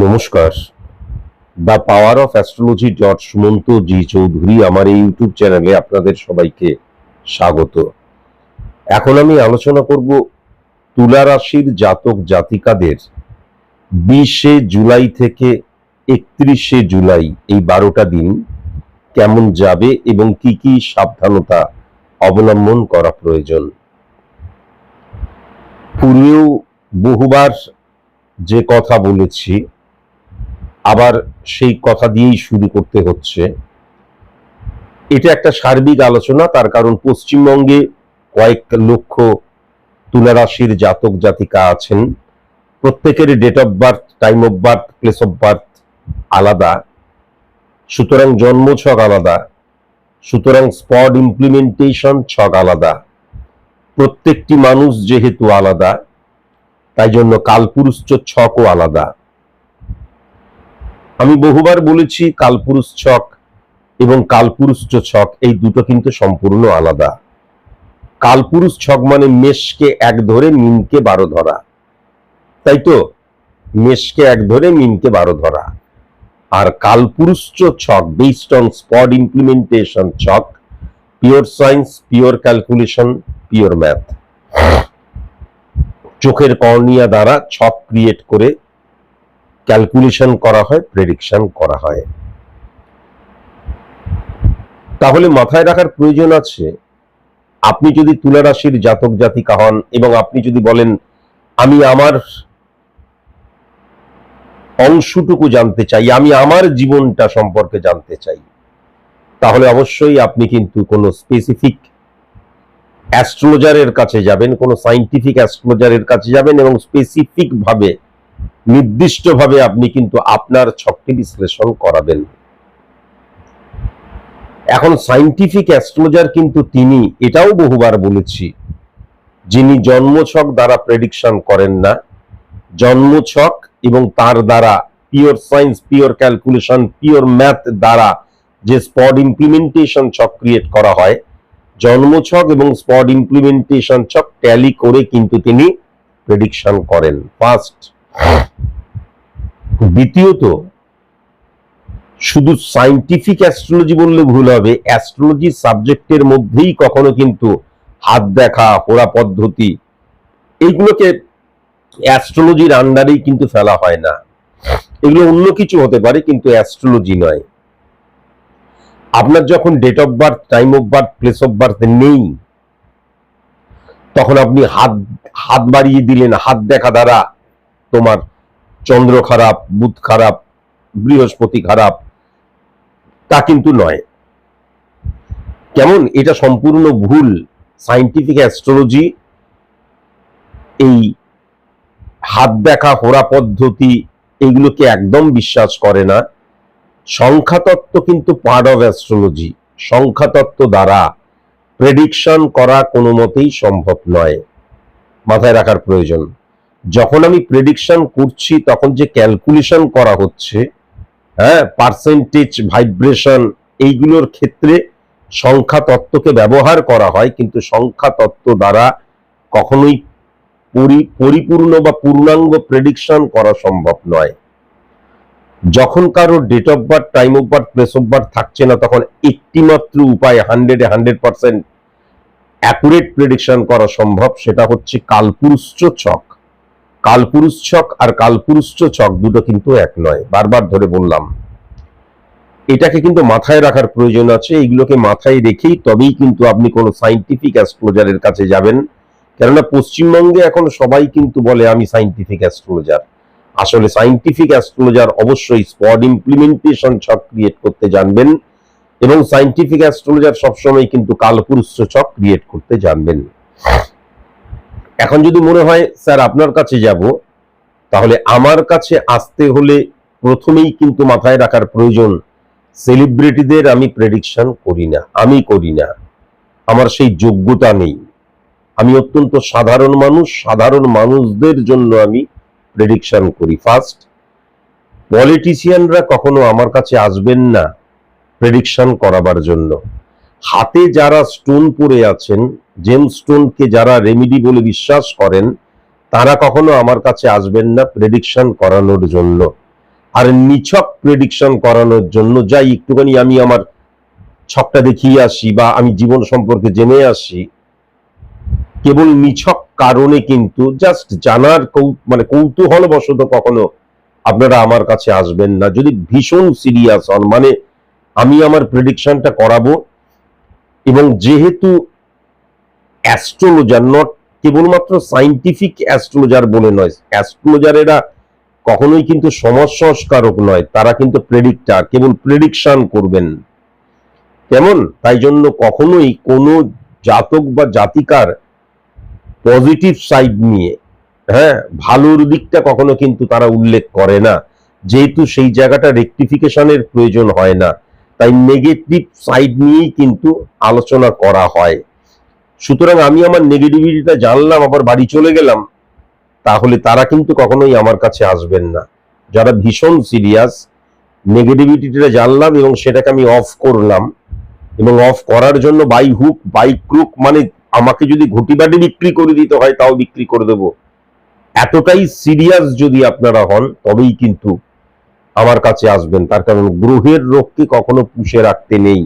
নমস্কার। The power of astrology dot Sumanta ji Chowdhury আমার এই ইউটিউব চ্যানেলে আপনাদের সবাইকে স্বাগত। এখন আমি আলোচনা করব তুলা রাশির জাতক জাতিকাদের বিশে জুলাই থেকে একত্রিশে জুলাই এই বারোটা দিন কেমন যাবে এবং কি কি সাবধানতা অবলম্বন করা প্রয়োজন। পূর্বেও বহুবার যে কথা বলেছি আবার সেই কথা দিয়েই শুরু করতে হচ্ছে। এটা একটা সার্বিক আলোচনা, তার কারণ পশ্চিমবঙ্গে কয়েক লক্ষ তুলা রাশির জাতক জাতিকা আছেন। প্রত্যেকের date of birth time of birth place of birth আলাদা। সুতরাং জন্ম ছক আলাদা। সুতরাং স্পট ইমপ্লিমেন্টেশন ছক আলাদা। প্রত্যেকটি মানুষ যেহেতু আলাদা, তাই জন্য কালপুরুষ ছকও আলাদা। আমি বহুবার বলেছি কালপুরুষ ছক এবং কালপুরুষ ছক, এই দুটো কিন্তু সম্পূর্ণ আলাদা। কালপুরুষ ছক মানে মেষকে এক ধরে মিনকে বারো ধরা। তাই তো? মেষকে এক ধরে মিনকে বারো ধরা। আর কালপুরুষ ছক বেসড অন স্পট ইমপ্লিমেন্টেশন ছক pure science pure calculation pure math চোখের কর্নিয়া দ্বারা ছক ক্রিয়েট করে ক্যালকুলেশন করা হয় প্রেডিকশন করা হয়। তাহলে মাথায় রাখার প্রয়োজন আছে, আপনি যদি তুলা রাশির জাতক জাতিকা হন এবং আপনি যদি বলেন, আমি আমার অংশটুকু জানতে চাই, আমি আমার জীবনটা সম্পর্কে জানতে চাই, তাহলে অবশ্যই আপনি কিন্তু কোনো স্পেসিফিক অ্যাস্ট্রোলজারের কাছে যাবেন, কোনো সাইন্টিফিক অ্যাস্ট্রোলজারের কাছে যাবেন এবং স্পেসিফিক ভাবে নির্দিষ্টভাবে আপনি কিন্তু আপনার ছকটি বিশ্লেষণ করাবেন। এখন সাইন্টিফিক অ্যাস্ট্রোলজার কিন্তু তিনি, এটাও বহুবার বলেছি, যিনি জন্মছক দ্বারা প্রেডিকশন করেন না জন্মছক এবং তার দ্বারা pure science pure calculation pure math দ্বারা যে স্পট ইমপ্লিমেন্টেশন ছক ক্রিয়েট করা হয় জন্মছক এবং স্পট ইমপ্লিমেন্টেশন ছক ট্যালি করে কিন্তু তিনি প্রেডিকশন করেন। ফার্স্ট দ্বিতীয়ত, শুধু সাইন্টিফিক অ্যাস্ট্রোলজি বললে ভুল হবে অ্যাস্ট্রোলজি সাবজেক্টের মধ্যেই কখনো কিন্তু হাত দেখা হোরা পদ্ধতি, এইগুলোকে অ্যাস্ট্রোলজির আন্ডারেই কিন্তু ফেলা হয় না। এগুলো অন্য কিছু হতে পারে, কিন্তু অ্যাস্ট্রোলজি নয়। আপনার যখন date of birth time of birth place of birth নেই, তখন আপনি হাত হাত বাড়িয়ে দিলেন, হাত দেখা দ্বারা তোমার চন্দ্র খারাপ, বুধ খারাপ, বৃহস্পতি খারাপ, তা কিন্তু নয়। কেমন? এটা সম্পূর্ণ ভুল। সাইন্টিফিক অ্যাস্ট্রোলজি এই হাত দেখা হোরা পদ্ধতি, এগুলোকে একদম বিশ্বাস করে না। সংখ্যাতত্ত্ব কিন্তু পার্ট অফ অ্যাস্ট্রোলজি সংখ্যাতত্ত্ব দ্বারা প্রেডিকশন করা কোনো মতেই সম্ভব নয়। মাথায় রাখার প্রয়োজন। যখন আমি প্রেডিকশন করছি, তখন যে ক্যালকুলেশন করা হচ্ছে হ্যাঁ পার্সেন্টেজ ভাইব্রেশন এইগুলোর ক্ষেত্রে সংখ্যা তত্ত্বকে ব্যবহার করা হয়, কিন্তু সংখ্যা তত্ত্ব দ্বারা কখনোই পরি- পরিপূর্ণ বা পূর্ণাঙ্গ প্রেডিকশন করা সম্ভব নয়। যখন কারও date of birth time of birth place of birth থাকছে না, তখন একটিমাত্র উপায় হান্ড্রেডে হান্ড্রেড পার্সেন্ট অ্যাকুরেট প্রেডিকশন করা সম্ভব, সেটা হচ্ছে কালপুরুষ ছক কালপুরুষ ছক আর কালপুরুষ ছক দুটো কিন্তু এক নয়। বারবার ধরে বললাম। এটাকে কিন্তু মাথায় রাখার প্রয়োজন আছে। এইগুলোকে মাথায় রেখেই তবেই কিন্তু আপনি কোনো সাইন্টিফিক অ্যাস্ট্রোলজারের কাছে যাবেন। কেননা পশ্চিমবঙ্গে এখন সবাই কিন্তু বলে, আমি সাইন্টিফিক অ্যাস্ট্রোলজার আসলে সাইন্টিফিক অ্যাস্ট্রোলজার অবশ্যই স্পট ইমপ্লিমেন্টেশন ছক ক্রিয়েট করতে জানবেন এবং সাইন্টিফিক অ্যাস্ট্রোলজার সবসময় কিন্তু কালপুরুষ ছক ক্রিয়েট করতে জানবেন। এখন যদি মনে হয়, স্যার, আপনার কাছে যাব, তাহলে আমার কাছে আসতে হলে প্রথমেই কিন্তু মাথায় রাখার প্রয়োজন সেলিব্রিটিদের আমি প্রেডিকশন করি না, আমি করি না। আমার সেই যোগ্যতা নেই। আমি অত্যন্ত সাধারণ মানুষ, সাধারণ মানুষদের জন্য আমি প্রেডিকশন করি। ফার্স্ট পলিটিশিয়ানরা কখনো আমার কাছে আসবেন না প্রেডিকশন করাবার জন্য। হাতে যারা স্টোন পরে আছেন জেম স্টোনকে যারা রেমিডি বলে বিশ্বাস করেন, তারা কখনো আমার কাছে আসবেন না প্রেডিকশন করানোর জন্য। আর নিছক প্রেডিকশন করানোর জন্য যাই, একটুখানি আমি আমার ছকটা দেখিয়ে আসি বা আমি জীবন সম্পর্কে জেনে আসি, কেবল নিছক কারণে কিন্তু জাস্ট জানার মানে কৌতূহল বশত কখনো আপনারা আমার কাছে আসবেন না। যদি ভীষণ সিরিয়াস হন মানে আমি আমার প্রেডিকশনটা করাবো এবং যেহেতু অ্যাস্ট্রোলজার নট কেবলমাত্র সাইন্টিফিক অ্যাস্ট্রোলজার বলে নয় অ্যাস্ট্রোলজারেরা কখনোই কিন্তু সমাজ সংস্কারক নয়, তারা কিন্তু প্রেডিক্টার কেবল প্রেডিকশন করবেন। কেমন? তাই জন্য কখনোই কোনো জাতক বা জাতিকার পজিটিভ সাইড নিয়ে হ্যাঁ ভালোর দিকটা কখনো কিন্তু তারা উল্লেখ করে না, যেহেতু সেই জায়গাটা রেকটিফিকেশনের প্রয়োজন হয় না, তাই নেগেটিভ সাইড নিয়েই কিন্তু আলোচনা করা হয়। সুতরাং আমি আমার নেগেটিভিটিটা জানলাম, আবার বাড়ি চলে গেলাম, তাহলে তারা কিন্তু কখনোই আমার কাছে আসবেন না। যারা ভীষণ সিরিয়াস নেগেটিভিটিটা জানলাম এবং সেটাকে আমি অফ করলাম, এবং অফ করার জন্য বাই হুক বাই ক্রুক মানে আমাকে যদি ঘটি বাটি বিক্রি করে দিতে হয়, তাও বিক্রি করে দেব। এতটাই সিরিয়াস যদি আপনারা হন, তবেই কিন্তু আমার কাছে আসবেন। তার কারণ, গ্রহের রোগকে কখনো পুষে রাখতে নেই।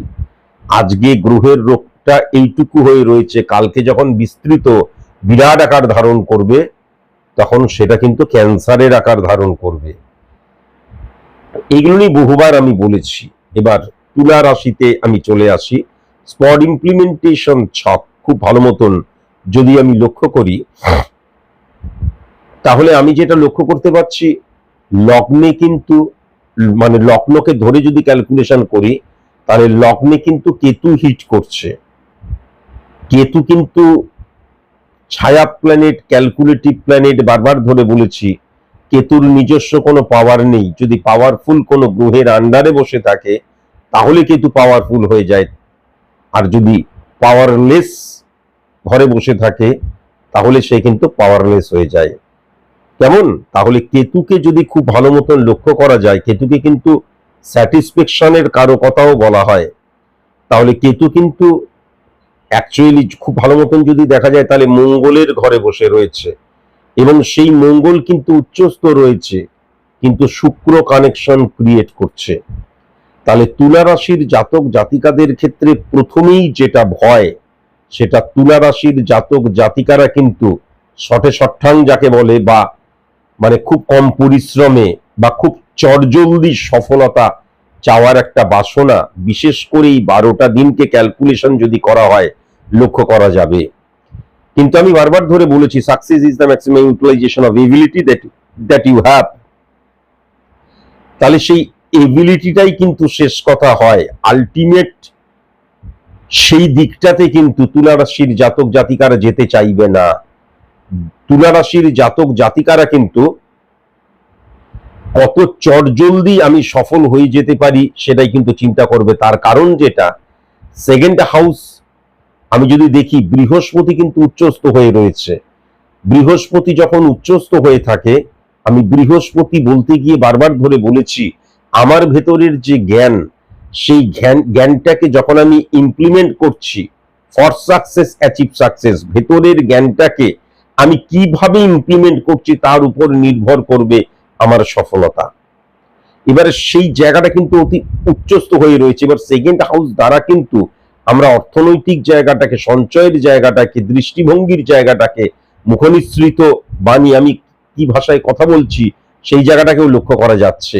আজকে গ্রহের রোগটা এইটুকু হয়ে রয়েছে। কালকে যখন বিস্তৃত বিরাট আকার ধারণ করবে, তখন সেটা কিন্তু ক্যান্সারের আকার ধারণ করবে। এগুলো বহুবার আমি বলেছি। এবার তুলা রাশিতে আমি চলে আসি। স্পট ইমপ্লিমেন্টেশন ছক খুব ভালো মতন যদি আমি লক্ষ্য করি, তাহলে আমি যেটা লক্ষ্য করতে পারছি, লগ্নে কিন্তু মানে লগ্নকে ধরে যদি ক্যালকুলেশন করি, তাহলে লগ্নে কিন্তু কেতু হিট করছে। কেতু কিন্তু ছায়া প্ল্যানেট ক্যালকুলেটিভ প্ল্যানেট বারবার ধরে বলেছি, কেতুর নিজস্ব কোনো পাওয়ার নেই। যদি পাওয়ারফুল কোনো গ্রহের আন্ডারে বসে থাকে, তাহলে কেতু পাওয়ারফুল হয়ে যায়। আর যদি পাওয়ারলেস ঘরে বসে থাকে, তাহলে সে কিন্তু পাওয়ারলেস হয়ে যায়। কেমন? তাহলে কেতুকে যদি খুব ভালো মতন লক্ষ্য করা যায়, কেতুকে কিন্তু স্যাটিসফ্যাকশনের কারও কথাও বলা হয়। তাহলে কেতু কিন্তু অ্যাকচুয়ালি খুব ভালো মতন যদি দেখা যায়, তাহলে মঙ্গলের ঘরে বসে রয়েছে। এবং সেই মঙ্গল কিন্তু উচ্চস্থ রয়েছে, কিন্তু শুক্র কানেকশন ক্রিয়েট করছে। তাহলে তুলা রাশির জাতক জাতিকাদের ক্ষেত্রে প্রথমেই যেটা ভয়, সেটা তুলা রাশির জাতক জাতিকারা কিন্তু শটে শঠাং যাকে বলে, বা মানে খুব কম পরিশ্রমে বা খুব চটজলদি সফলতা চাওয়ার একটা বাসনা, বিশেষ করে এই বারোটা দিনকে ক্যালকুলেশন যদি করা হয়, লক্ষ্য করা যাবে। কিন্তু আমি বারবার ধরে বলেছি success is the maximum utilization of ability that that you have তাহলে সেই এবিলিটিটাই কিন্তু শেষ কথা হয়। আলটিমেট সেই দিকটাতে কিন্তু তুলা রাশির জাতক জাতিকারা যেতে চাইবে না। তুলা রাশির জাতক জাতিকারা কিন্তু কত চটজলদি আমি সফল হয়ে যেতে পারি সেটাই কিন্তু চিন্তা করবে। তার কারণ যেটা সেকেন্ড হাউস আমি যদি দেখি বৃহস্পতি কিন্তু উচ্চস্থ হয়ে রয়েছে। বৃহস্পতি যখন উচ্চস্থ হয়ে থাকে, আমি বৃহস্পতি বলতে গিয়ে বারবার ধরে বলেছি, আমার ভেতরের যে জ্ঞান, সেই জ্ঞান, জ্ঞানটাকে যখন আমি ইমপ্লিমেন্ট করছি ফর সাকসেস অ্যাচিভ সাকসেস ভেতরের জ্ঞানটাকে আমি কীভাবে ইমপ্লিমেন্ট করছি তার উপর নির্ভর করবে আমার সফলতা। এবারে সেই জায়গাটা কিন্তু অতি উচ্চস্ত হয়ে রয়েছে। এবার সেকেন্ড হাউস দ্বারা কিন্তু আমরা অর্থনৈতিক জায়গাটাকে, সঞ্চয়ের জায়গাটাকে, দৃষ্টিভঙ্গির জায়গাটাকে মুখনিসৃত বাণী, আমি কি ভাষায় কথা বলছি, সেই জায়গাটাকেও লক্ষ্য করা যাচ্ছে।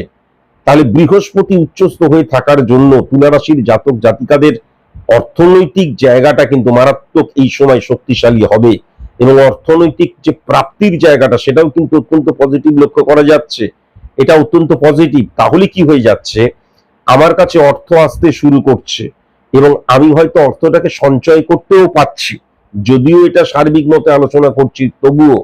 তাহলে বৃহস্পতি উচ্চস্থ হয়ে থাকার জন্য তুলারাশির জাতক জাতিকাদের অর্থনৈতিক জায়গাটা কিন্তু মারাত্মক এই সময় শক্তিশালী হবে। এবং অর্থনৈতিক যে প্রাপ্তির জায়গাটা, সেটাও কিন্তু অত্যন্ত পজিটিভ লক্ষ্য করা যাচ্ছে। এটা অত্যন্ত পজিটিভ তাহলে কি হয়ে যাচ্ছে? আমার কাছে অর্থ আসতে শুরু করছে এবং আমি হয়তো অর্থটাকে সঞ্চয় করতেও পাচ্ছি যদিও এটা সার্বিক মতে আলোচনা করছি, তবুও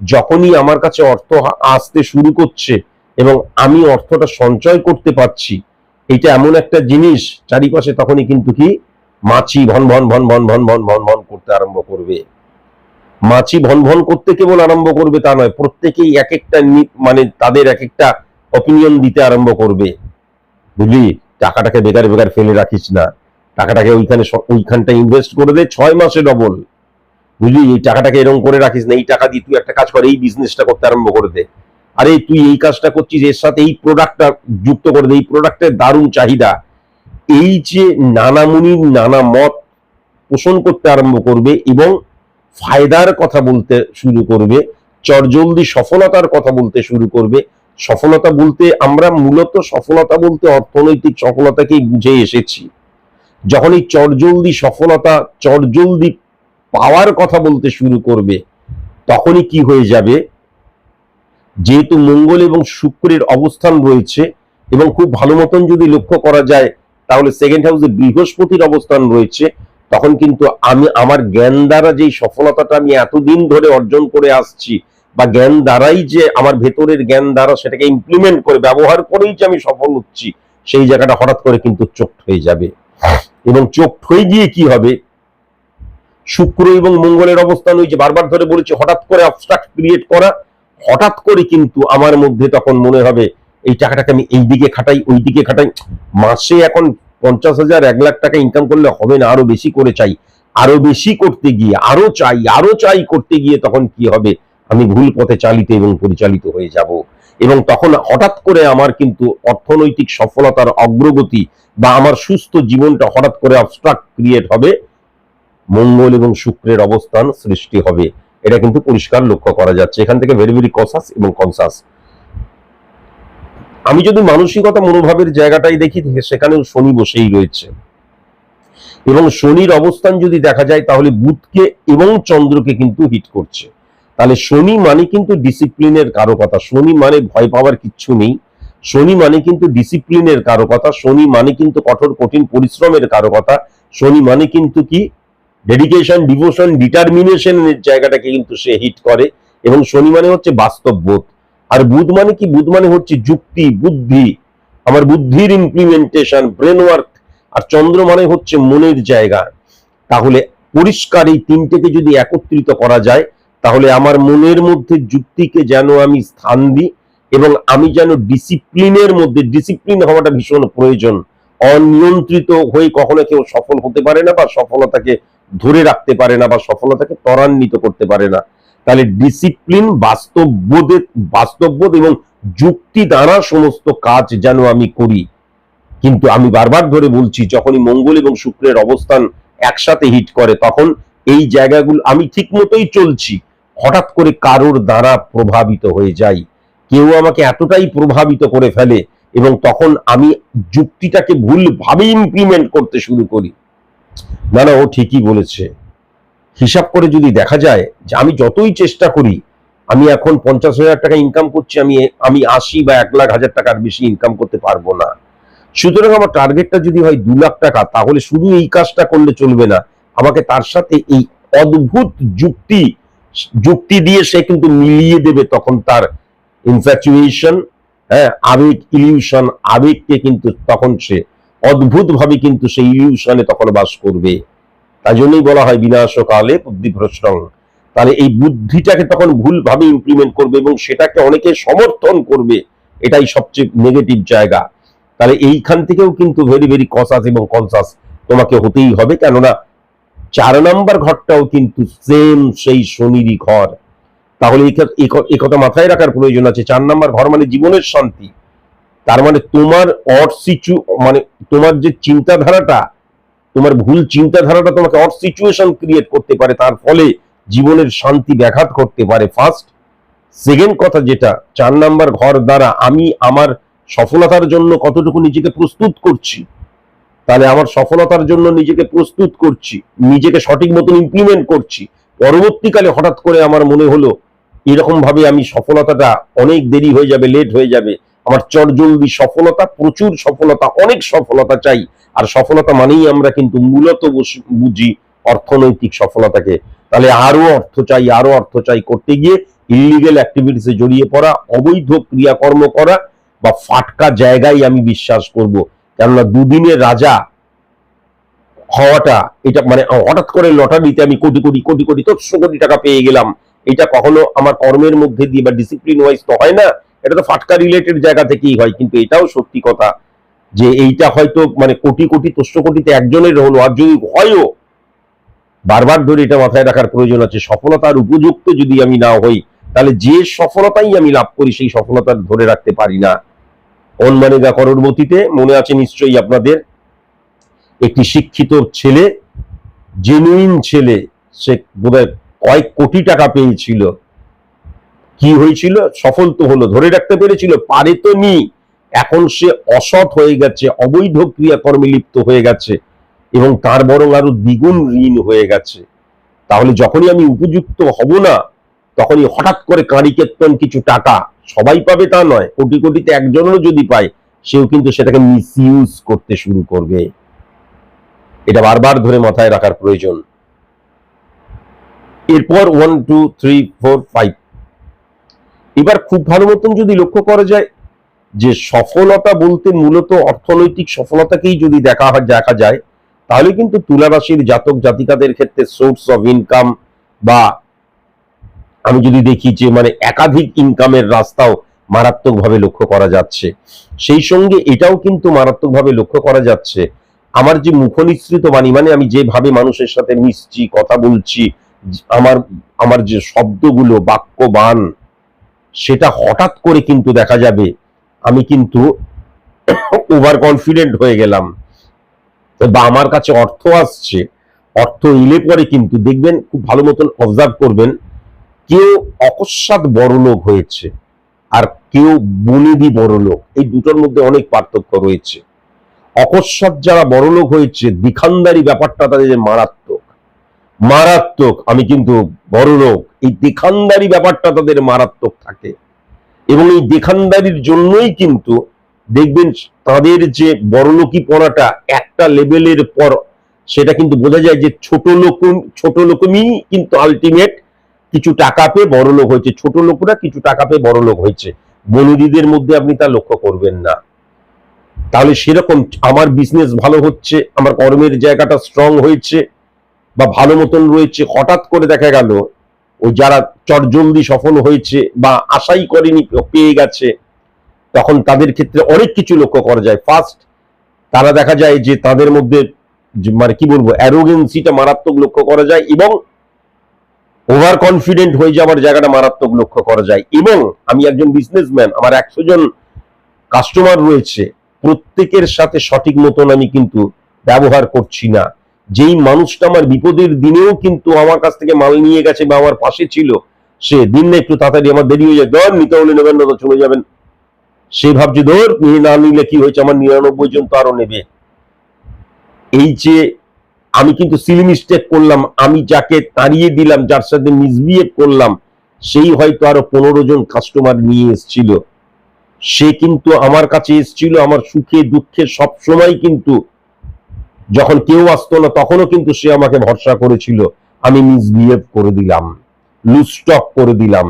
যখনই আমার কাছে অর্থ আসতে শুরু করছে এবং আমি অর্থটা সঞ্চয় করতে পারছি, এটা এমন একটা জিনিস, চারিপাশে তখনই কিন্তু কি মাছি ভন ভন ভন ভন ভন ভন ভন ভন করতে আরম্ভ করবে। মাছি ভন ভন করতে কেবল আরম্ভ করবে তা নয়, প্রত্যেকেই এক একটা মানে তাদের এক একটা অপিনিয়ন দিতে আরম্ভ করবে। বুঝলি? টাকাটাকে বেকার বেকার ফেলে রাখিস না। টাকাটাকে ওইখানে ওইখানটা ইনভেস্ট করে দে, ছয় মাসে ডবল বুঝলি? এই টাকাটাকে এরকম করে রাখিস না, এই টাকা দিয়ে তুই একটা কাজ কর, এই বিজনেসটা করতে আরম্ভ করে দে। আরে, তুই এই কাজটা করছিস, এর সাথে এই প্রোডাক্টটা যুক্ত করে দে, এই প্রোডাক্টের দারুণ চাহিদা। এই যে নানা মুনির নানা মত পোষণ করতে আরম্ভ করবে এবং ফায়দার কথা বলতে শুরু করবে, চটজলদি সফলতার কথা বলতে শুরু করবে। সফলতা বলতে আমরা মূলত সফলতা বলতে অর্থনৈতিক সফলতাকেই বুঝে এসেছি। যখন এই চটজলদি সফলতা, চটজলদি পাওয়ার কথা বলতে শুরু করবে, তখনই কি হয়ে যাবে? যেহেতু মঙ্গল এবং শুক্রের অবস্থান রয়েছে এবং খুব ভালো মতন যদি লক্ষ্য করা যায়, তাহলে সেকেন্ড হাউসে বৃহস্পতির অবস্থান রয়েছে। তখন কিন্তু আমি, আমার জ্ঞান দ্বারা যেই সফলতাটা আমি এতদিন ধরে অর্জন করে আসছি, বা জ্ঞান দ্বারাই যে আমার ভেতরের জ্ঞান দ্বারা সেটাকে ইমপ্লিমেন্ট করে, ব্যবহার করেই যে আমি সফল হচ্ছি, সেই জায়গাটা হঠাৎ করে কিন্তু চোখ হয়ে যাবে। এবং চোখ হয়ে গিয়ে কি হবে? শুক্র এবং মঙ্গলের অবস্থান ওই যে বারবার ধরে বলেছি, হঠাৎ করে অবস্ট্রাক্ট ক্রিয়েট করা, হঠাৎ করে কিন্তু আমার মধ্যে তখন মনে হবে, এই টাকাটাকে আমি এই দিকে খাটাই ওই দিকে খাটাই। মাসে এখন পঞ্চাশ হাজার, এক লাখ টাকা ইনকাম করলে হবে না। আরও বেশি করে চাই। আরও বেশি করতে গিয়ে, আরও চাই আরও চাই করতে গিয়ে তখন কি হবে? আমি ভুল পথে চালিত এবং পরিচালিত হয়ে যাব। এবং তখন হঠাৎ করে আমার কিন্তু অর্থনৈতিক সফলতার অগ্রগতি বা আমার সুস্থ জীবনটা হঠাৎ করে অবস্ট্রাক্ট ক্রিয়েট হবে। মঙ্গল এবং শুক্রের অবস্থান সৃষ্টি হবে। এটা কিন্তু পরিষ্কার লক্ষ্য করা যাচ্ছে। এখান থেকে ভেরি ভেরি কসাস এবং কনসাস আমি যদি মানসিকতা মনোভাবের জায়গাটাই দেখি সেখানেও শনি বসেই রয়েছে। এবং শনির অবস্থান যদি দেখা যায়, তাহলে বুধকে এবং চন্দ্রকে কিন্তু হিট করছে। তাহলে শনি মানে কিন্তু ডিসিপ্লিনের কারও কথা। শনি মানে ভয় পাওয়ার কিচ্ছু নেই। শনি মানে কিন্তু ডিসিপ্লিনের কারও কথা। শনি মানে কিন্তু কঠোর, কঠিন পরিশ্রমের কারও কথা। শনি মানে কিন্তু কি? ডেডিকেশন ডিভোশন ডিটারমিনেশনের জায়গাটাকে কিন্তু সে হিট করে। এবং শনি মানে হচ্ছে বাস্তব বোধ। আর বুধ মানে কি? বুধ মানে হচ্ছে যুক্তি, বুদ্ধি। আমার বুদ্ধির ইমপ্লিমেন্টেশন ব্রেন ওয়ার্ক আর চন্দ্র মানে হচ্ছে মনের জায়গা। তাহলে পরিষ্কার এই তিনটেকে যদি একত্রিত করা যায়, তাহলে আমার মনের মধ্যে যুক্তিকে যেন আমি স্থান দিই এবং আমি যেন ডিসিপ্লিনের মধ্যে ডিসিপ্লিন হওয়াটা ভীষণ প্রয়োজন। অনিয়ন্ত্রিত হয়ে কখনো কেউ সফল হতে পারে না বা সফলতাকে ধরে রাখতে পারে না বা সফলতাকে ত্বরান্বিত করতে পারে না। তাহলে ডিসিপ্লিন বাস্তববোধে, বাস্তববোধ এবং যুক্তি দ্বারা সমস্ত কাজ যেন আমি করি। কিন্তু আমি বারবার ধরে বলছি, যখনই মঙ্গল এবং শুক্রের অবস্থান একসাথে হিট করে, তখন এই জায়গাগুলো, আমি ঠিক মতোই চলছি। হঠাৎ করে কারোর দ্বারা প্রভাবিত হয়ে যাই। কেউ আমাকে এতটাই প্রভাবিত করে ফেলে এবং তখন আমি যুক্তিটাকে ভুলভাবে ইমপ্লিমেন্ট করতে শুরু করি। না না, ও ঠিকই বলেছে। হিসাব করে যদি দেখা যায় যে আমি যতই চেষ্টা করি, আমি এখন পঞ্চাশ হাজার টাকা ইনকাম করছি, আমি আমি আশি বা এক লাখ হাজার টাকার বেশি ইনকাম করতে পারব না। সুতরাং আমার টার্গেটটা যদি হয় দু লাখ টাকা, তাহলে শুধু এই কাজটা করলে চলবে না। আমাকে তার সাথে এই অদ্ভুত যুক্তি যুক্তি দিয়ে সে কিন্তু মিলিয়ে দেবে তখন তার ইনফ্যাচুয়েশন হ্যাঁ আবেগ ইলিউশন আবেগকে কিন্তু তখন সে অদ্ভুত ভাবে কিন্তু সেই ইলিউশনে তখন বাস করবে। তাই জন্যই বলা হয় বিনাশকালে বুদ্ধিভ্রষ্টং তাহলে এই বুদ্ধিটাকে তখন ভুলভাবে ইমপ্লিমেন্ট করবে এবং সেটাকে অনেকে সমর্থন করবে, এটাই সবচেয়ে নেগেটিভ জায়গা। তাহলে এইখান থেকেও কিন্তু ভেরি ভেরি কসাস এবং কনসাস তোমাকে হতেই হবে। কেননা চার নাম্বার ঘরটাও কিন্তু সেম সেই শনিরই ঘর। তাহলে এই কথা মাথায় রাখার প্রয়োজন আছে। চার নাম্বার ঘর মানে জীবনের শান্তি। তার মানে তোমার অট সিচু মানে তোমার যে চিন্তাধারাটা তোমার ভুল চিন্তাধারাটা তোমাকে অট সিচুয়েশন ক্রিয়েট করতে পারে, তার ফলে জীবনের শান্তি ব্যাঘাত করতে পারে। ফার্স্ট সেকেন্ড কথা যেটা, চার নাম্বার ঘর দ্বারা আমি আমার সফলতার জন্য কতটুকু নিজেকে প্রস্তুত করছি, তাহলে আমার সফলতার জন্য নিজেকে প্রস্তুত করছি, নিজেকে সঠিক মতন ইমপ্লিমেন্ট করছি। পরবর্তীকালে হঠাৎ করে আমার মনে হলো এরকম ভাবে আমি সফলতাটা অনেক দেরি হয়ে যাবে লেট হয়ে যাবে। আমার চটজলদি সফলতা, প্রচুর সফলতা, অনেক সফলতা চাই। আর সফলতা মানেই আমরা কিন্তু মূলত বুঝি অর্থনৈতিক সফলতাকে। তাহলে আরও অর্থ চাই, আরও অর্থ চাই করতে গিয়ে ইলিগেল অ্যাক্টিভিটিসে জড়িয়ে পড়া, অবৈধ ক্রিয়াকর্ম করা বা ফাটকা জায়গায় আমি বিশ্বাস করব। কেননা দুদিনের রাজা হওয়াটা, এটা মানে হঠাৎ করে লটারিতে আমি কোটি কোটি কোটি কোটি চারশো কোটি টাকা পেয়ে গেলাম, এটা কখনো আমার কর্মের মধ্যে দিয়ে বা ডিসিপ্লিন ওয়াইজ তো হয় না, এটা তো ফাটকা রিলেটেড জায়গা থেকেই হয়, কিন্তু এটাও সত্যি কথা। যে এইটা হয়তো মানে কোটি কোটি তোষ্য কোটিতে একজনের হলো, আর যদি হয়ও, বারবার ধরে এটা মাথায় রাখার প্রয়োজন আছে। সফলতার উপযুক্ত যদি আমি না হই, তাহলে যে সফলতাই আমি লাভ করি, সেই সফলতা ধরে রাখতে পারি না। অনমানেগা করোড়পতিতে মনে আছে নিশ্চয়ই আপনাদের, একটি শিক্ষিত ছেলে জেনুইন ছেলে, সে বোধহয় কয়েক কোটি টাকা পেয়েছিল। কি হয়েছিল? সফল তো হলো, ধরে রাখতে পেরেছিল, পারে তো নি। এখন সে অসৎ হয়ে গেছে, অবৈধ ক্রিয়াকর্মে লিপ্ত হয়ে গেছে এবং তার বরং আরও দ্বিগুণ ঋণ হয়ে গেছে। তাহলে যখনই আমি উপযুক্ত হব না, তখনই হঠাৎ করে কাঁড়ি কেতন কিছু টাকা সবাই পাবে তা নয়, কোটি কোটিতে একজনও যদি পায়, সেও কিন্তু সেটাকে মিসইউজ করতে শুরু করবে। এটা বারবার ধরে মাথায় রাখার প্রয়োজন। এরপর one two three four five এবার খুব ভালো মতন যদি লক্ষ্য করা যায় যে সফলতা বলতে মূলত অর্থনৈতিক সফলতাকেই যদি দেখা দেখা যায়, তাহলে কিন্তু তুলা রাশির জাতক জাতিকাদের ক্ষেত্রে সোর্স অফ ইনকাম বা আমি যদি দেখি যে মানে একাধিক ইনকামের রাস্তাও মারাত্মকভাবে লক্ষ্য করা যাচ্ছে। সেই সঙ্গে এটাও কিন্তু মারাত্মকভাবে লক্ষ্য করা যাচ্ছে, আমার যে মুখনিসৃত বাণী মানে আমি যেভাবে মানুষের সাথে মিশছি, কথা বলছি, আমার আমার যে শব্দগুলো, বাক্যবান, সেটা হঠাৎ করে কিন্তু দেখা যাবে আমি কিন্তু ওভার কনফিডেন্ট হয়ে গেলাম। বা আমার কাছে অর্থ আসছে, অর্থ এলে পরে কিন্তু দেখবেন খুব ভালো মতন অবজার্ভ করবেন, কেউ অকস্মাৎ বড় লোক হয়েছে আর কেউ বনেদি বড় লোক। এই দুটোর মধ্যে অনেক পার্থক্য রয়েছে। অকস্মাৎ যারা বড় লোক হয়েছে, দিখানদারি ব্যাপারটা তাদের মারাত্মক। মারাত্মক, আমি কিন্তু বড় লোক। এই দিখানদারি ব্যাপারটা তাদের মারাত্মক থাকে। এবং এই দেখানদারির জন্যই কিন্তু দেখবেন তাদের যে বড়লোকি পড়াটা একটা লেভেলের পর, সেটা কিন্তু বোঝা যায় যে ছোট লোক ছোট লোকমই কিন্তু আলটিমেট কিছু টাকা পেয়ে বড় লোক হয়েছে। ছোট লোকরা কিছু টাকা পেয়ে বড় লোক হয়েছে। বনুদিদের মধ্যে আপনি তা লক্ষ্য করবেন না। তাহলে সেরকম আমার বিজনেস ভালো হচ্ছে, আমার কর্মের জায়গাটা স্ট্রং হয়েছে বা ভালো মতন রয়েছে, হঠাৎ করে দেখা গেল ওই যারা চটজলদি সফল হয়েছে বা আশাই করেনি, পেয়ে গেছে, তখন তাদের ক্ষেত্রে অনেক কিছু লক্ষ্য করা যায়। ফার্স্ট তারা দেখা যায় যে তাদের মধ্যে মানে কি বলব অ্যারোগেন্সিটা মারাত্মক লক্ষ্য করা যায় এবং ওভার কনফিডেন্ট হয়ে যাওয়ার জায়গাটা মারাত্মক লক্ষ্য করা যায়। এবং আমি একজন বিজনেসম্যান আমার একশো জন কাস্টমার রয়েছে, প্রত্যেকের সাথে সঠিক মতন আমি কিন্তু ব্যবহার করছি না। যেই মানুষটা আমার বিপদের দিনেও কিন্তু আমার কাছ থেকে মাল নিয়ে গেছে বা আমার পাশে ছিল, সে দিন না একটু তাড়াতাড়ি আমার দেরি হয়ে যায়। নেবেন না চলে যাবেন। সে ভাবছে, ধর, নিয়ে না নিলে কি হয়েছে? আমার নিরানব্বই জন তো আরও নেবে। এই যে আমি কিন্তু সিলি মিস্টেক করলাম, আমি যাকে তাড়িয়ে দিলাম, যার সাথে মিসবিহেভ করলাম, সেই হয়তো আরও পনেরো জন কাস্টমার নিয়ে এসছিল। সে কিন্তু আমার কাছে এসছিল, আমার সুখে দুঃখে সব সময় কিন্তু যখন কেউ আসতো না, তখনও কিন্তু সে আমাকে ভরসা করেছিল, আমি মিসবিহেভ করে দিলাম লুস্টক করে দিলাম।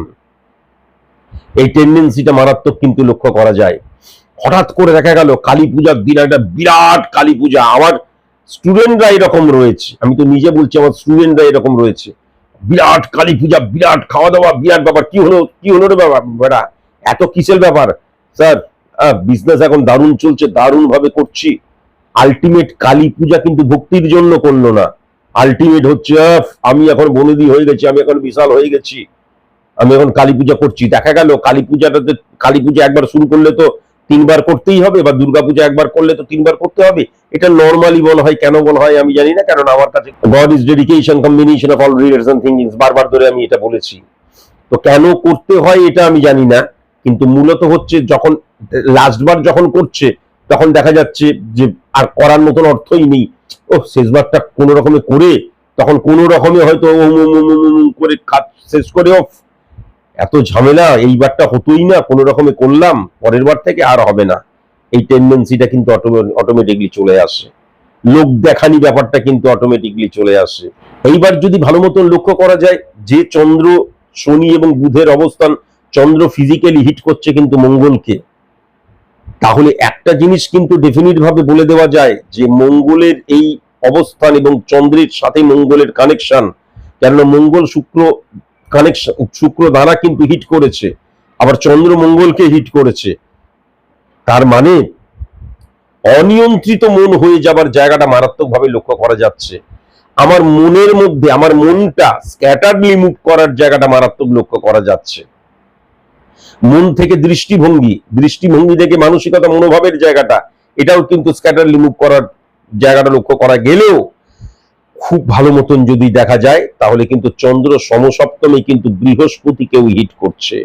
এই টেন্ডেন্সিটা মারাত্মক কিন্তু লক্ষ্য করা যায়। হঠাৎ করে দেখা গেল, কালী পূজার দিন, একটা বিরাট কালী পূজা। আমার স্টুডেন্টরা এরকম রয়েছে। আমি তো নিজে বলছি, আমার স্টুডেন্টরা এরকম রয়েছে। বিরাট কালী পূজা, বিরাট খাওয়া দাওয়া বিরাট ব্যাপার। কি হলো কি হলো রে বাবা, বেটা? এত কিসের ব্যাপার? স্যার বিজনেস এখন দারুণ চলছে দারুণ ভাবে করছি। আলটিমেট কালী পূজা কিন্তু ভক্তির জন্য করল না। আলটিমেট হচ্ছে আমি এখন বনেদি হয়ে গেছি, আমি এখন বিশাল হয়ে গেছি। আমি এখন কালী পূজা করছি। দেখা গেল, কালী পূজাটাতে, কালী পূজা একবার শুরু করলে তো তিনবার করতেই হবে বা দুর্গা পূজা একবার করলে তো তিনবার করতে হবে। এটা নর্মালি বলা হয়, কেন বলা হয় আমি জানি না কারণ আমার কাছে God is dedication combination of all readers and thinkings বারবার ধরে আমি এটা বলেছি। তো কেন করতে হয় এটা আমি জানি না, কিন্তু মূলত হচ্ছে যখন লাস্টবার যখন করছে তখন দেখা যাচ্ছে যে আর করার মতন অর্থই নেই। ও শেষবারটা কোনো রকমে করে, তখন কোনো রকমে হয়তো করে কাজ শেষ করে off। এত ঝামেলা এইবারটা হতোই না, কোনো রকমে করলাম, পরের বার থেকে আর হবে না। এই টেন্ডেন্সিটা কিন্তু অটোমেটিকলি চলে আসে। লোক দেখানি ব্যাপারটা কিন্তু অটোমেটিকলি চলে আসে। এইবার যদি ভালো মতন লক্ষ্য করা যায়, যে চন্দ্র, শনি এবং বুধের অবস্থান, চন্দ্র ফিজিক্যালি হিট করছে কিন্তু মঙ্গলকে। তাহলে একটা জিনিস কিন্তু ডেফিনিট ভাবে বলে দেওয়া যায় যে মঙ্গলের এই অবস্থান এবং চন্দ্রের সাথে মঙ্গলের কানেকশন কেননা মঙ্গল শুক্র কানেকশন শুক্র দ্বারা কিন্তু হিট করেছে, আবার চন্দ্র মঙ্গলকে হিট করেছে। তার মানে অনিয়ন্ত্রিত মন হয়ে যাবার জায়গাটা মারাত্মকভাবে লক্ষ্য করা যাচ্ছে। আমার মনের মধ্যে, আমার মনটা স্ক্যাটারলি মুভ করার জায়গাটা মারাত্মক লক্ষ্য করা যাচ্ছে। মন থেকে দৃষ্টিভঙ্গি দৃষ্টিভঙ্গি থেকে মানসিকতা, মনোভাবের জায়গাটা, এটাও কিন্তু স্ক্যাটার রিমুভ করার জায়গাটা লক্ষ্য করা গেলেও খুব ভালো মতন যদি দেখা যায়, তাহলে কিন্তু চন্দ্র সমসপ্তমে কিন্তু বৃহস্পতিকেও হিট করছে।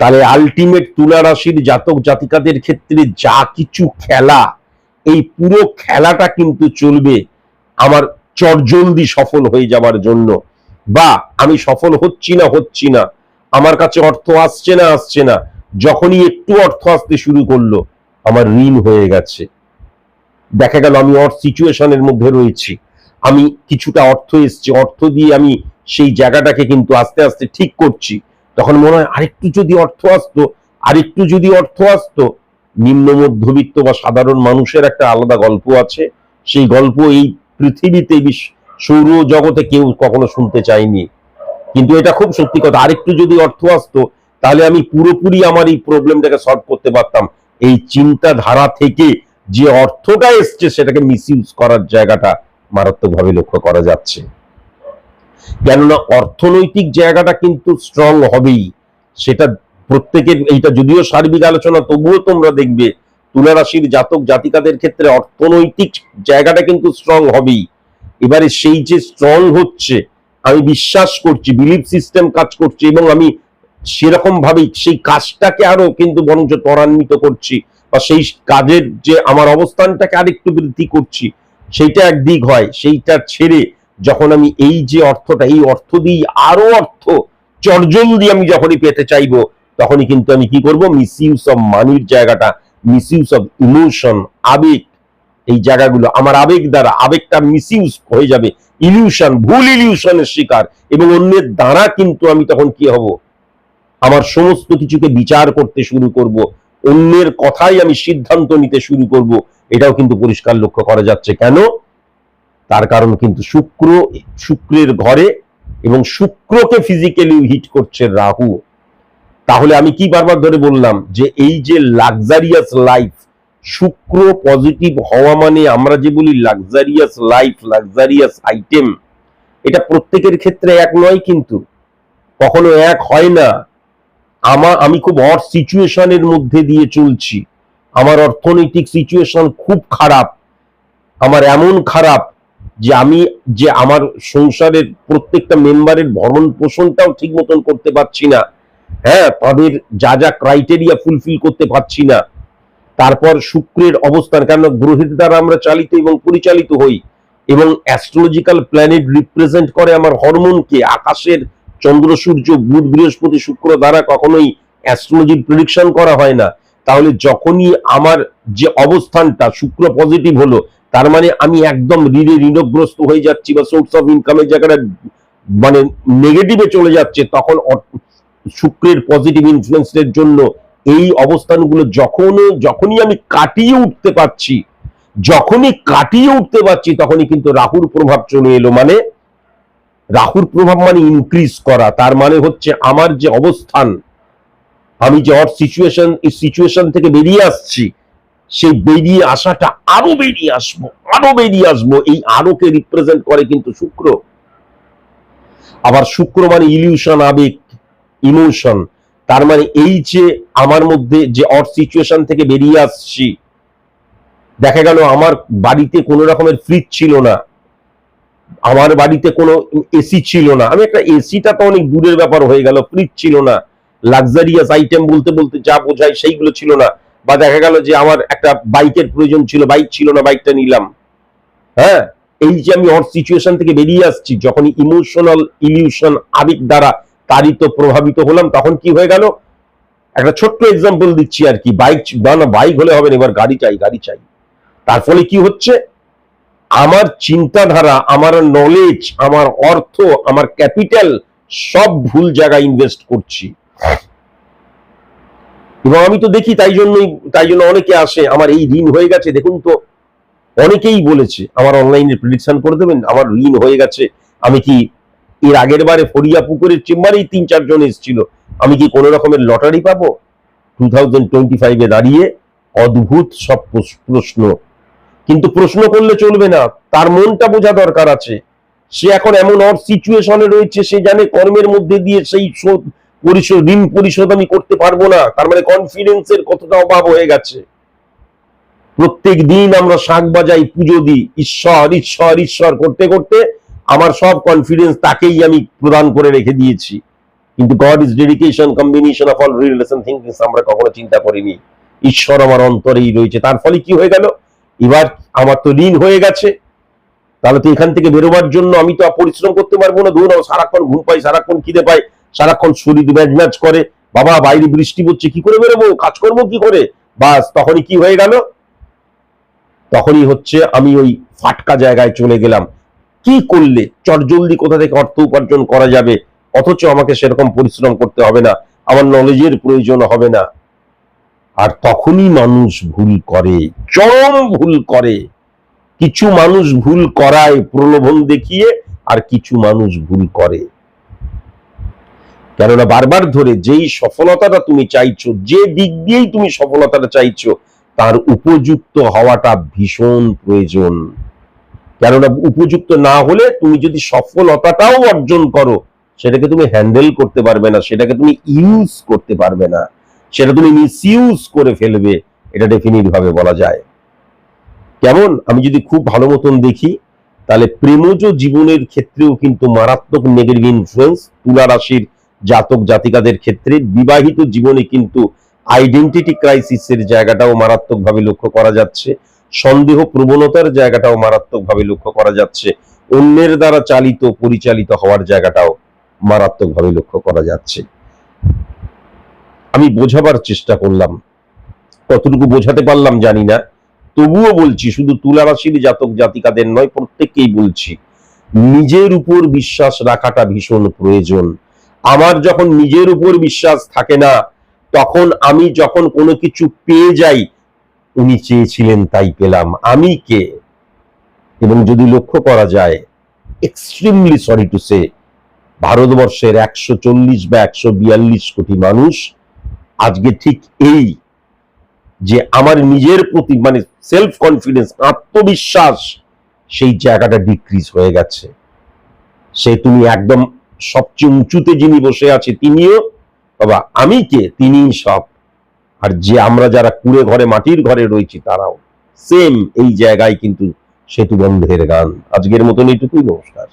তাহলে আলটিমেট তুলা রাশির জাতক জাতিকাদের ক্ষেত্রে যা কিছু খেলা, এই পুরো খেলাটা কিন্তু চলবে আমার চটজলদি সফল হয়ে যাবার জন্য। বা আমি সফল হচ্ছি না হচ্ছি না আমার কাছে অর্থ আসছে না আসছে না। যখনই একটু অর্থ আসতে শুরু করল, আমার ঋণ হয়ে গেছে। দেখা গেল আমি অর্থ সিচুয়েশনের মধ্যে রয়েছি। আমি কিছুটা অর্থ এসছে, অর্থ দিয়ে আমি সেই জায়গাটাকে কিন্তু আস্তে আস্তে ঠিক করছি। তখন মনে হয়, আরেকটু যদি অর্থ আসতো, আরেকটু যদি অর্থ আসতো, নিম্ন, মধ্যবিত্ত বা সাধারণ মানুষের একটা আলাদা গল্প আছে। সেই গল্প এই পৃথিবীতে সৌর জগতে কেউ কখনো শুনতে চায়নি। কিন্তু এটা খুব সত্যি কথা। আরেকটু যদি অর্থ আসতো, তাহলে আমি পুরোপুরি আমার এই প্রবলেমটাকে সলভ করতে পারতাম। এই চিন্তাধারা থেকে যে অর্থটা এসছে, সেটাকে মিসইউজ করার জায়গাটা মারাত্মকভাবে লক্ষ্য করা যাচ্ছে। কেননা অর্থনৈতিক জায়গাটা কিন্তু স্ট্রং হবেই। সেটা প্রত্যেকের, এইটা যদিও সার্বিক আলোচনা, তবুও তোমরা দেখবে তুলা রাশির জাতক জাতিকাদের ক্ষেত্রে অর্থনৈতিক জায়গাটা কিন্তু স্ট্রং হবেই। এবারে সেই যে স্ট্রং হচ্ছে আমি বিশ্বাস করছি বিলিফ সিস্টেম কাজ করছে এবং আমি সেরকম ভাবেই সেই কাজটাকে আরও কিন্তু বরঞ্চ ত্বরান্বিত করছি বা সেই কাজের যে আমার অবস্থানটাকে আরেকটু বৃদ্ধি করছি, সেইটা একদিক হয়, সেইটা ছেড়ে যখন আমি এই যে অর্থটা, এই অর্থ দিয়ে আরও অর্থ চর্জলদি আমি যখনই পেতে চাইব, তখনই কিন্তু আমি কি করব? মিসইউজ অফ মানির জায়গাটা মিসইউজ অফ ইমোশন আবেগ এই জায়গাগুলো আমার আবেগ দ্বারা, আবেগটা মিসইউজ হয়ে যাবে। ইলিউশন ভুল ইলিউশনের শিকার। এবং অন্যের দ্বারা কিন্তু আমি তখন কি হব? আমার সমস্ত কিছুকে বিচার করতে শুরু করব। অন্যের কথাই আমি সিদ্ধান্ত নিতে শুরু করব। এটাও কিন্তু পরিষ্কার লক্ষ্য করা যাচ্ছে। কেন? তার কারণ কিন্তু শুক্র, শুক্রের ঘরে এবং শুক্রকে ফিজিক্যালি হিট করছে রাহু। তাহলে আমি কি বারবার ধরে বললাম যে এই যে লাক্সারিয়াস লাইফ শুক্র পজিটিভ হওয়া মানে আমরা যে বলি লাক্সারিয়াস লাইফ লাক্সারিয়াস আইটেম এটা প্রত্যেকের ক্ষেত্রে এক নয় কিন্তু। কখনো এক হয় না। আমা, আমি খুব অড সিচুয়েশনের মধ্যে দিয়ে চলছি। আমার অর্থনৈতিক সিচুয়েশন খুব খারাপ। আমার এমন খারাপ যে আমি, যে আমার সংসারের প্রত্যেকটা মেম্বারের ভরণ পোষণটাও ঠিক মতন করতে পারছি না। হ্যাঁ তাদের যা যা ক্রাইটেরিয়া ফুলফিল করতে পারছি না। তারপর শুক্রের অবস্থান কেন গ্রহের দ্বারা আমরা চালিত এবং পরিচালিত হই এবং অ্যাস্ট্রোলজিক্যাল প্ল্যানেট রিপ্রেজেন্ট করে আমার হরমোনকে আকাশের চন্দ্র, সূর্য, বুধ, বৃহস্পতি, শুক্র দ্বারা কখনোই অ্যাস্ট্রোলজির প্রিডিকশন করা হয় না। তাহলে যখনই আমার যে অবস্থানটা শুক্র পজিটিভ হলো, তার মানে আমি একদম ঋণে ঋণগ্রস্ত হয়ে যাচ্ছি বা সোর্স অফ ইনকামের জায়গাটা মানে নেগেটিভে চলে যাচ্ছে, তখন শুক্রের পজিটিভ ইনফ্লুয়েন্সের জন্য এই অবস্থানগুলো যখন, যখনই আমি কাটিয়ে উঠতে পারছি, যখনই কাটিয়ে উঠতে পারছি, তখনই কিন্তু রাহুর প্রভাব চলে এলো মানে রাহুর প্রভাব মানে ইনক্রিজ করা। তার মানে হচ্ছে আমার যে অবস্থান, আমি যে অর সিচুয়েশন এই সিচুয়েশন থেকে বেরিয়ে আসছি, সেই বেরিয়ে আসাটা আরও বেরিয়ে আসব, আরও বেরিয়ে আসব। এই আরোকে রিপ্রেজেন্ট করে কিন্তু শুক্র। আবার শুক্র মানে ইলিউশন আবেগ ইমোশন তার মানে এই যে আমার মধ্যে যে অর সিচুয়েশন থেকে বেরিয়ে আসছি, দেখা গেল আমার বাড়িতে কোনো রকমের ফ্রিজ ছিল না, আমার বাড়িতে কোনো এসি ছিল না। আমি একটা এসিটা তো অনেক দূরের ব্যাপার হয়ে গেল ফ্রিজ ছিল না লাক্সারিয়াস আইটেম বলতে বলতে যা বোঝায় সেইগুলো ছিল না, বা দেখা গেল যে আমার একটা বাইকের প্রয়োজন ছিল বাইক ছিল না বাইকটা নিলাম। হ্যাঁ? এই যে আমি ওর সিচুয়েশন থেকে বেরিয়ে আসছি যখন ইমোশনাল ইলিউশন আবেগ দ্বারা তারিত প্রভাবিত হলাম, তখন কি হয়ে গেল? একটা ছোট্ট এক্সাম্পল দিচ্ছি আর কি বাইক না বাইক হলে হবে না, এবার গাড়ি চাই গাড়ি চাই। তার ফলে কি হচ্ছে? আমার চিন্তাধারা, আমার নলেজ আমার অর্থ, আমার ক্যাপিটাল সব ভুল জায়গায় ইনভেস্ট করছি। এবং আমি তো দেখি তাই জন্যই, তাই জন্য অনেকে আসে, আমার এই ঋণ হয়ে গেছে, দেখুন তো, অনেকেই বলেছে, আমার অনলাইনে প্রেডিকশন করে দেবেন, আমার ঋণ হয়ে গেছে, আমি কি এর আগের বারে ফরিয়া পুকুরের চেম্বারেই তিন চারজন এসেছিল। আমি কি কোনো রকমের লটারি পাবো? টু থাউজেন্ড টোয়েন্টি ফাইভে দাঁড়িয়ে অদ্ভুত সব প্রশ্ন। কিন্তু প্রশ্ন করলে চলবে না, তার মনটা বোঝা দরকার আছে। সে এখন এমন অর সিচুয়েশনে রয়েছে, সে জানে কর্মের মধ্যে দিয়ে সেই শোধ পরিশোধ ঋণ পরিশোধ আমি করতে পারব না, তার মানে কনফিডেন্সের কতটা অভাব হয়ে গেছে। প্রত্যেক দিন আমরা শাক বাজাই, পুজো দিই, ঈশ্বর ঈশ্বর ঈশ্বর করতে করতে আমার সব কনফিডেন্স তাকেই আমি প্রদান করে রেখে দিয়েছি। কিন্তু God is dedication combination of all relation thinkings আমরা কখনো চিন্তা করিনি। ঈশ্বর আমার অন্তরেই রয়েছে। তার ফলে কি হয়ে গেল? এবার আমার তো ঋণ হয়ে গেছে। তাহলে তো এখান থেকে বেরোবার জন্য আমি তো পরিশ্রম করতে পারব না। ধরুন সারাক্ষণ ঘুম পাই সারাক্ষণ খিদে পাই সারাক্ষণ শরীর ম্যাচ ম্যাচ করে। বাবা, বাইরে বৃষ্টি পড়ছে, কি করে বেরোবো? কাজ করব কি করে? বাস, তখনই কি হয়ে গেল? তখনই হচ্ছে আমি ওই ফাটকা জায়গায় চলে গেলাম। কি করলে? চটজলদি কোথা থেকে অর্থ উপার্জন করা যাবে? অথচ আমাকে সেরকম পরিশ্রম করতে হবে না, আমার নলেজের প্রয়োজন হবে না। আর তখনই মানুষ ভুল করে, চরম ভুল করে। কিছু মানুষ ভুল করায় প্রলোভন দেখিয়ে, আর কিছু মানুষ ভুল করে। কেননা বারবার ধরে, যেই সফলতাটা তুমি চাইছো, যে দিক দিয়েই তুমি সফলতাটা চাইছো, তার উপযুক্ত হওয়াটা ভীষণ প্রয়োজন। কেননা উপযুক্ত না হলে তুমি যদি সফলতাটাও অর্জন করো, সেটাকে তুমি হ্যান্ডেল করতে পারবে না, সেটাকে তুমি ইউজ করতে পারবে না, সেটা তুমি মিস ইউজ করে ফেলবে, এটা ডেফিনিট ভাবে বলা যায়। কেমন? আমি যদি খুব ভালো মতন দেখি, তাহলে প্রেমজ জীবনের ক্ষেত্রেও কিন্তু মারাত্মক নেগেটিভ ইনফ্লুয়েন্স তুলা রাশির জাতক জাতিকাদের ক্ষেত্রে বিবাহিত জীবনে কিন্তু আইডেন্টিটি ক্রাইসিসের জায়গাটাও মারাত্মকভাবে লক্ষ্য করা যাচ্ছে। সন্দেহ প্রবণতার জায়গাটাও মারাত্মকভাবে লক্ষ্য করা যাচ্ছে। অন্যের দ্বারা চালিত, পরিচালিত হওয়ার জায়গাটাও মারাত্মকভাবে লক্ষ্য করা যাচ্ছে। আমি বোঝাবার চেষ্টা করলাম। কতটুকু বোঝাতে পারলাম জানি না। তবুও বলছি, শুধু তুলা রাশির জাতক জাতিকাদের নয়, প্রত্যেককেই বলছি, নিজের উপর বিশ্বাস রাখাটা ভীষণ প্রয়োজন। আমার যখন নিজের উপর বিশ্বাস থাকে না, তখন আমি যখন কোনো কিছু পেয়ে যাই উনি চেয়েছিলেন, তাই পেলাম। আমি কে? এবং যদি লক্ষ্য করা যায় এক্সট্রিমলি সরি টু সে ভারতবর্ষের একশো চল্লিশ বা একশো বিয়াল্লিশ কোটি মানুষ আজকে ঠিক এই যে আমার নিজের প্রতি মানে সেলফ কনফিডেন্স আত্মবিশ্বাস, সেই জায়গাটা ডিক্রিজ হয়ে গেছে। সে তুমি একদম সবচেয়ে উঁচুতে যিনি বসে আছে তিনিও, বাবা, আমি কে? তিনিই সব। আর যে আমরা যারা কুড়ে ঘরে, মাটির ঘরে রয়েছি, তারাও সেম এই জায়গায় কিন্তু সেতু বন্ধের গান। আজকের মতন এইটুকুই নমস্কার।